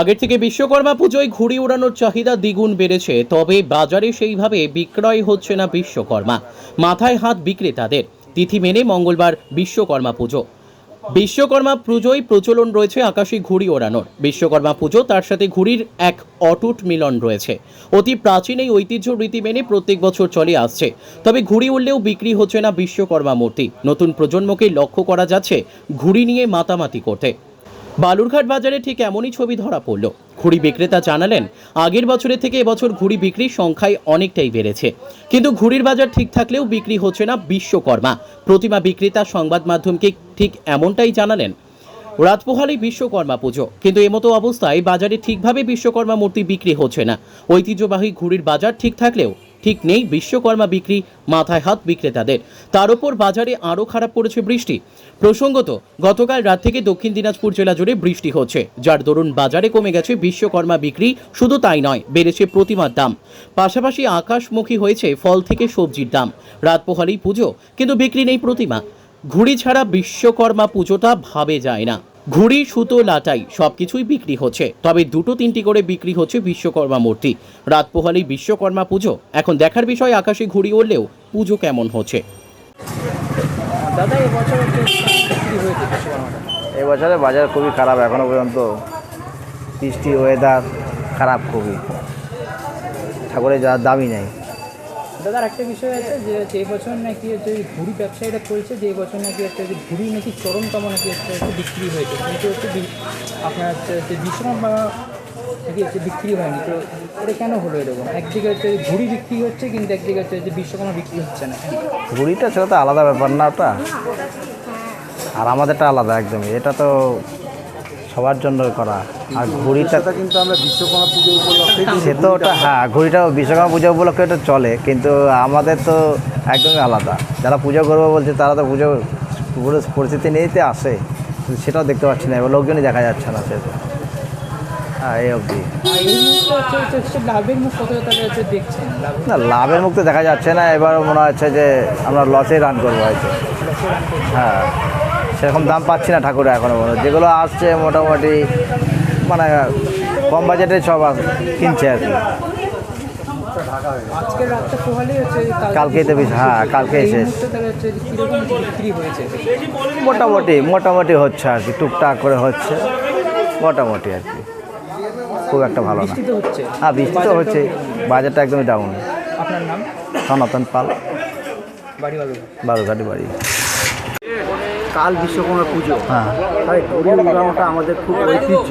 আগের থেকে বিশ্বকর্মা পুজোয় ঘুড়ি ওড়ানোর চাহিদা দ্বিগুণ বেড়েছে, তবে বাজারে সেইভাবে বিক্রয় হচ্ছে না বিশ্বকর্মা। মাথায় হাত বিক্রেতাদের। তিথি মেনে মঙ্গলবার বিশ্বকর্মা পুজো। বিশ্বকর্মা পুজোয় প্রচলন রয়েছে আকাশে ঘুড়ি ওড়ানোর। বিশ্বকর্মা পুজো, তার সাথে ঘুড়ির এক অটুট মিলন রয়েছে। অতি প্রাচীন এই ঐতিহ্য রীতি মেনে প্রত্যেক বছর চলে আসছে। তবে ঘুড়ি উড়লেও বিক্রি হচ্ছে না বিশ্বকর্মা মূর্তি। নতুন প্রজন্মকে লক্ষ্য করা যাচ্ছে ঘুড়ি নিয়ে মাতামাতি করতে। বালুরঘাট বাজারে ঠিক এমনই ছবি ধরা পড়ল। ঘুড়ি বিক্রেতা জানালেন, আগের বছরের থেকে এবছর ঘুড়ি বিক্রির সংখ্যায় অনেকটাই বেড়েছে। কিন্তু ঘুড়ির বাজার ঠিক থাকলেও বিক্রি হচ্ছে না বিশ্বকর্মা। প্রতিমা বিক্রেতা সংবাদ মাধ্যমকে ঠিক এমনটাই জানালেন রাত পোহালেই বিশ্বকর্মা পুজো। কিন্তু এমতো অবস্থায় বাজারে ঠিকভাবে বিশ্বকর্মা মূর্তি বিক্রি হচ্ছে না। ঐতিহ্যবাহী ঘুড়ির বাজার ঠিক থাকলেও ঠিক নেই, বিশ্বকর্মা বিক্রি মাথায় হাত বিক্রেতাদের। তার উপর বাজারে আরও খারাপ পড়েছে বৃষ্টি। প্রসঙ্গত, গতকাল রাত থেকে দক্ষিণ দিনাজপুর জেলা জুড়ে বৃষ্টি হচ্ছে, যার দরুন বাজারে কমে গেছে বিশ্বকর্মা বিক্রি, শুধু তাই নয়, বেড়েছে প্রতিমার দাম। পাশাপাশি আকাশমুখী হয়েছে ফল থেকে সবজির দাম। রাত পোহালেই পুজো, কিন্তু বিক্রি নেই প্রতিমা। ঘুড়ি ছাড়া বিশ্বকর্মা পুজোটা ভাবে যায় না। ঘুড়ি সুতো লাটাই সবকিছুই বিক্রি হচ্ছে। তবে দুটো তিনটি করে বিক্রি হচ্ছে বিশ্বকর্মা মূর্তি। রাত পোহালেই বিশ্বকর্মা পুজো। এখন দেখার বিষয় আকাশে ঘুড়ি উড়লেও পুজো কেমন হচ্ছে? দাদা এবছর বাজার খুবই খারাপ এখনও পর্যন্ত বৃষ্টি ওয়েদার খারাপ খুবই। ঠাকুরের যা দামই নেই। দাদার একটা বিষয় আছে যে এই বছর নাকি হচ্ছে ওই ঘুড়ি ব্যবসায়ীরা বলছে যে বছর নাকি একটা যে ঘুড়ি নাকি চরমতম নাকি হচ্ছে বিক্রি হয়েছে। কিন্তু হচ্ছে আপনার হচ্ছে যে বিশ্বকর্মা নাকি হচ্ছে বিক্রি হয়নি। তো এটা কেন হলো এরকম? একদিকে হচ্ছে ঘুড়ি বিক্রি হচ্ছে, কিন্তু একদিকে হচ্ছে যে বিশ্বকর্মা বিক্রি হচ্ছে না। ঘুড়িটা সেটা তো আলাদা ব্যাপার না ওটা। আর আমাদেরটা আলাদা একদমই। এটা তো সবার জন্য করা। আর ঘুড়িটা কিন্তু আমরা বিশ্বকর্মা পুজো উপলক্ষে সে তো ওটা হ্যাঁ ঘুড়িটা বিশ্বকর্মা পুজো উপলক্ষে ওটা চলে কিন্তু আমাদের তো একদমই আলাদা। যারা পুজো করব বলছে তারা তো পুজো পুরো পরিস্থিতি নিয়েতে আসে। কিন্তু সেটাও দেখতে পাচ্ছি না এবার লোকজনই দেখা যাচ্ছে না সে হ্যাঁ এই অবধি। না লাভের মুখ তো দেখা যাচ্ছে না এবার মনে হচ্ছে যে আমরা লসে রান করব হয়তো। হ্যাঁ সেরকম দাম পাচ্ছি না ঠাকুর এখনও পর্যন্ত যেগুলো আসছে মোটামুটি মানে কম বাজেটে সব কিনছে আর কি। কালকেই তো হ্যাঁ, কালকেই শেষ। মোটামুটি মোটামুটি হচ্ছে আর কি টুকটাক করে হচ্ছে। মোটামুটি আর কি। খুব একটা ভালো না। বৃষ্টি তো হচ্ছে। হ্যাঁ বৃষ্টি তো হচ্ছে। বাজারটা একদমই ডাউন আপনার নাম? সনাতন পাল। বাড়ি বাড়ি বাড়ি। কাল বিশ্বকর্মা পুজো। হ্যাঁ। তাই ঘুড়ি উড়ানোটা আমাদের খুব ঐতিহ্য।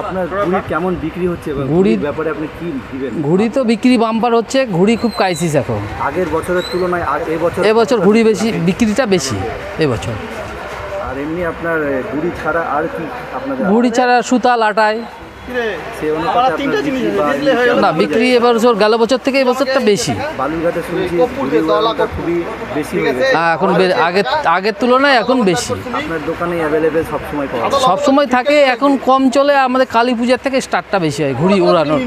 আপনার ঘুড়ি কেমন বিক্রি হচ্ছে ঘুড়ির ব্যাপারে আপনি কি দিবেন? ঘুড়ি তো বিক্রি বাম্পার হচ্ছে ঘুড়ি খুব ক্রাইসিস এখন। আগের বছরের তুলনায় এবছর এবছর ঘুড়ি বেশি বিক্রিটা বেশি এবছর আর এমনি আপনার ঘুড়ি ছাড়া আর কি আপনাদের ঘুড়ি ছাড়া সুতা লাটায় না বিক্রি এবার বছর গেল বছর থেকে এবছরটা বেশি। বালুরঘাটে শুনছি ঘুড়ি উড়ানোটা খুবই বেশি হ্যাঁ, এখন বে- আগের আগের তুলনায় এখন বেশি। সব সময় থাকে এখন কম চলে আমাদের কালী পূজার থেকে স্টার্টটা বেশি হয় ঘুড়ি ওড়ানোর।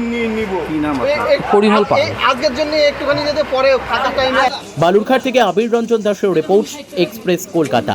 পরিমল পাবে আজকের জন্য একটুখানি যাতে পরে ফাঁকা টাইমে বালুরঘাট থেকে আবির রঞ্জন দাসের রিপোর্ট এক্সপ্রেস কলকাতা।